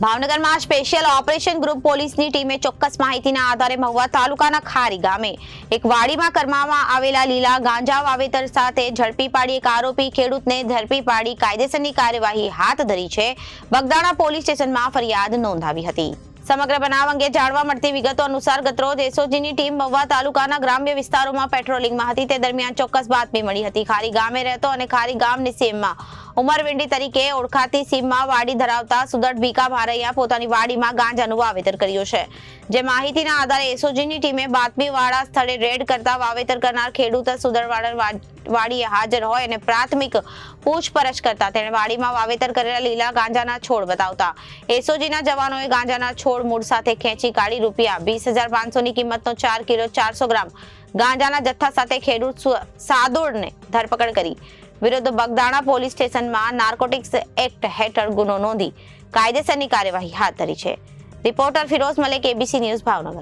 ભાવનગરમાં special operation group પોલીસની ટીમે ચોક્કસ માહિતીના આધારે મહુવા તાલુકાના ખારી ગામે એક વાડીમાં કરવામાં આવેલા લીલા ગાંજા વાવેતર સાથે ઝડપી પાડી એક આરોપી ખેડૂતને ઝડપી પાડી કાયદેસરની કાર્યવાહી હાથ ધરી છે. બગદાણા પોલીસ સ્ટેશનમાં ફરિયાદ નોંધાવી હતી. સમગ્ર બનાવ અંગે જાણવા મળતી વિગતો અનુસાર ગતરોજ એસઓજીની ટીમ મહુવા તાલુકાના ગ્રામ્ય વિસ્તારોમાં પેટ્રોલિંગમાં હતી. તે દરમિયાન ચોક્કસ બાતમી મળી હતી. ખારી ગામે રહેતો અને ખારી ગામની સીમમાં ઉમરવેંડી તરીકે ઓળખાતી સીમમાં વાડી ધરાવતા સુદટ ભીકા ભારૈયા પોતાની વાડીમાં ગાંજાનું વાવેતર કર્યું છે. જે માહિતીના આધારે એસઓજીની ટીમે બાતમીવાળા સ્થળે રેડ કરતા વાવેતર કરનાર ખેડૂત સુદરવાડા વાડીએ હાજર હોય અને પ્રાથમિક પૂછપરછ કરતા તેણે વાડીમાં વાવેતર કરેલા લીલા ગાંજાના છોડ બતાવતા. એસઓજીના જવાનોએ ગાંજાના છોડ મૂળ સાથે ખેંચી કાઢી રૂપિયા વીસ હજાર પાંચસોની કિંમતનો ચાર કિલો ચારસો ગ્રામ ગાંજાના જથ્થા સાથે ખેડૂત સાદોડને ધરપકડ કરી. વિરુદ્ધ બગદાણા પોલીસ સ્ટેશનમાં નાર્કોટિક્સ એક્ટ હેઠળ ગુનો નોંધી કાયદેસરની કાર્યવાહી હાથ ધરી છે. Reporter Firoz Malek ABC news Bhavnagar.